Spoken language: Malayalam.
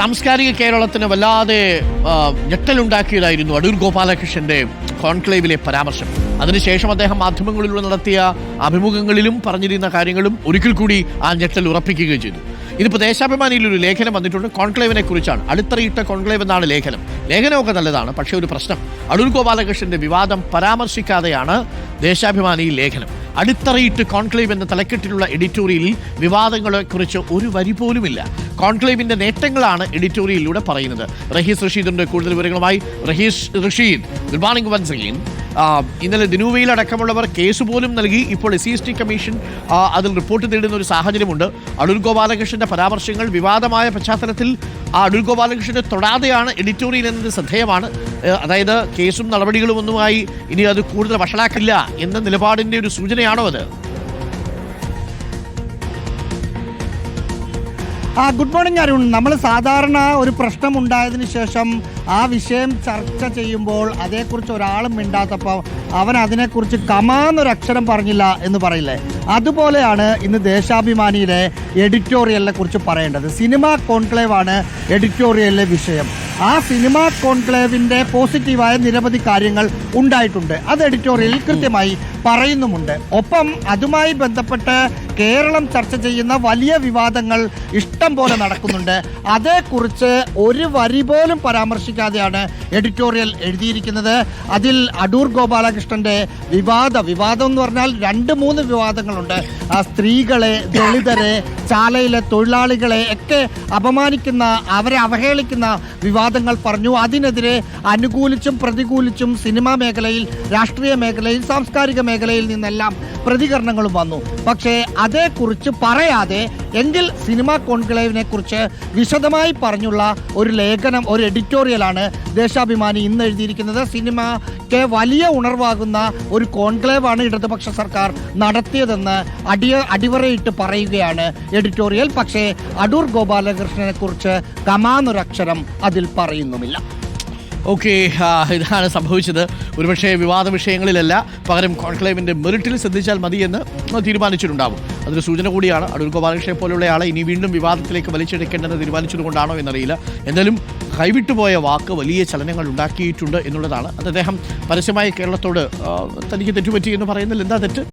സാംസ്കാരിക കേരളത്തിന് വല്ലാതെ ഞെട്ടലുണ്ടാക്കിയതായിരുന്നു അടൂർ ഗോപാലകൃഷ്ണന്റെ കോൺക്ലേവിലെ പരാമർശം. അതിനുശേഷം അദ്ദേഹം മാധ്യമങ്ങളിലൂടെ നടത്തിയ അഭിമുഖങ്ങളിലും പറഞ്ഞിരുന്ന കാര്യങ്ങളും ഒരിക്കൽ കൂടി ആ ഞെട്ടൽ ഉറപ്പിക്കുകയും ചെയ്തു. ഇതിപ്പോൾ ദേശാഭിമാനിയിൽ ഒരു ലേഖനം വന്നിട്ടുണ്ട്. കോൺക്ലേവിനെ കുറിച്ചാണ്. അടുത്തറിയിട്ട കോൺക്ലേവ് എന്നാണ് ലേഖനം. ലേഖനമൊക്കെ നല്ലതാണ് പക്ഷേ ഒരു പ്രശ്നം. അടൂർ ഗോപാലകൃഷ്ണന്റെ വിവാദം പരാമർശിക്കാതെയാണ് ദേശാഭിമാനി ലേഖനം. അടിത്തറയിട്ട് കോൺക്ലേവ് എന്ന തലക്കെട്ടിലുള്ള എഡിറ്റോറിയലിൽ വിവാദങ്ങളെക്കുറിച്ച് ഒരു വരി പോലുമില്ല. കോൺക്ലേവിന്റെ നേട്ടങ്ങളാണ് എഡിറ്റോറിയലിലൂടെ പറയുന്നത്. റഹീസ് റഷീദിന്റെ കൂടുതൽ വിവരങ്ങളുമായി Rahees Rasheed. Good morning once again. ഇന്നലെ ദിനുവയിൽ അടക്കമുള്ളവർ കേസ് പോലും നൽകി. ഇപ്പോൾ എസ് സി കമ്മീഷൻ അതിൽ റിപ്പോർട്ട് തേടുന്ന ഒരു സാഹചര്യമുണ്ട്. അടൂർ ഗോപാലകൃഷ്ണന്റെ പരാമർശങ്ങൾ വിവാദമായ പശ്ചാത്തലത്തിൽ ആ അടൂർ ഗോപാലകൃഷ്ണനെ തൊടാതെയാണ് എഡിറ്റോറിയൽ എന്നത് ശ്രദ്ധേയമാണ്. അതായത് കേസും നടപടികളും ഒന്നുമായി ഇനി അത് കൂടുതൽ വഷളാക്കില്ല എന്ന നിലപാടിന്റെ ഒരു സൂചനയാണോ അത്? ആ ഗുഡ് മോർണിംഗ് അരുൺ. നമ്മൾ സാധാരണ ഒരു പ്രശ്നം ഉണ്ടായതിനു ശേഷം ആ വിഷയം ചർച്ച ചെയ്യുമ്പോൾ അതേക്കുറിച്ച് ഒരാളും മിണ്ടാത്തപ്പോൾ അവൻ അതിനെക്കുറിച്ച് കമാന്നൊരു അക്ഷരം പറഞ്ഞില്ല എന്ന് പറയില്ലേ? അതുപോലെയാണ് ഇന്ന് ദേശാഭിമാനിയിലെ എഡിറ്റോറിയലിനെ കുറിച്ച് പറയേണ്ടത്. സിനിമ കോൺക്ലേവ് ആണ് എഡിറ്റോറിയലിലെ വിഷയം. ആ സിനിമ കോൺക്ലേവിന്റെ പോസിറ്റീവായ നിരവധി കാര്യങ്ങൾ ഉണ്ടായിട്ടുണ്ട്. അത് എഡിറ്റോറിയലിൽ കൃത്യമായി പറയുന്നുമുണ്ട്. ഒപ്പം അതുമായി ബന്ധപ്പെട്ട് കേരളം ചർച്ച ചെയ്യുന്ന വലിയ വിവാദങ്ങൾ ഇഷ്ടം പോലെ നടക്കുന്നുണ്ട്. അതേക്കുറിച്ച് ഒരു വരി പോലും പരാമർശിക്കാതെയാണ് എഡിറ്റോറിയൽ എഴുതിയിരിക്കുന്നത്. അതിൽ അടൂർ ഗോപാലകൃഷ്ണന്റെ വിവാദ. വിവാദം എന്ന് പറഞ്ഞാൽ രണ്ട് മൂന്ന് വിവാദങ്ങളുണ്ട് ആ സ്ത്രീകളെ ദളിതരെ ചാലയിലെ തൊഴിലാളികളെ ഒക്കെ അപമാനിക്കുന്ന അവരെ അവഹേളിക്കുന്ന വിവാദങ്ങൾ പറഞ്ഞു. അതിനെതിരെ അനുകൂലിച്ചും പ്രതികൂലിച്ചും സിനിമാ മേഖലയിൽ രാഷ്ട്രീയ മേഖലയിൽ സാംസ്കാരിക മേഖലയിൽ നിന്നെല്ലാം പ്രതികരണങ്ങളും വന്നു. പക്ഷേ അതേക്കുറിച്ച് പറയാതെ എങ്കിൽ സിനിമാ കോൺക്ലേവിനെ കുറിച്ച് വിശദമായി പറഞ്ഞുള്ള ഒരു ലേഖനം ഒരു എഡിറ്റോറിയലാണ് ദേശാഭിമാനി ഇന്ന് എഴുതിയിരിക്കുന്നത്. സിനിമയ്ക്ക് വലിയ ഉണർവാകുന്ന ഒരു കോൺക്ലേവാണ് ഇടതുപക്ഷ സർക്കാർ നടത്തിയതെന്ന് അടിയ അടിവരയിട്ട് പറയുകയാണ് എഡിറ്റോറിയൽ. പക്ഷേ അടൂർ ഗോപാലകൃഷ്ണനെ കുറിച്ച് കമാന്നൊരക്ഷരം അതിൽ പറയുന്നുമില്ല. ഓക്കെ ഇതാണ് സംഭവിച്ചത്. ഒരുപക്ഷെ വിവാദ വിഷയങ്ങളിലല്ല പകരം കോൺക്ലേവിന്റെ മെറിറ്റിൽ ശ്രദ്ധിച്ചാൽ മതിയെന്ന് തീരുമാനിച്ചിട്ടുണ്ടാവും. അതൊരു സൂചന കൂടിയാണ്. അടൂർ ഗോപാലകൃഷ്ണനെ പോലെയുള്ള ആളെ ഇനി വീണ്ടും വിവാദത്തിലേക്ക് വലിച്ചെടുക്കേണ്ടെന്ന് തീരുമാനിച്ചതുകൊണ്ടാണോ എന്നറിയില്ല. എന്തായാലും കൈവിട്ടുപോയ വാക്ക് വലിയ ചലനങ്ങൾ ഉണ്ടാക്കിയിട്ടുണ്ട് എന്നുള്ളതാണ്. അത് അദ്ദേഹം പരസ്യമായി കേരളത്തോട് തനിക്ക് തെറ്റുപറ്റി എന്ന് പറയുന്നതിൽ എന്താ തെറ്റ്?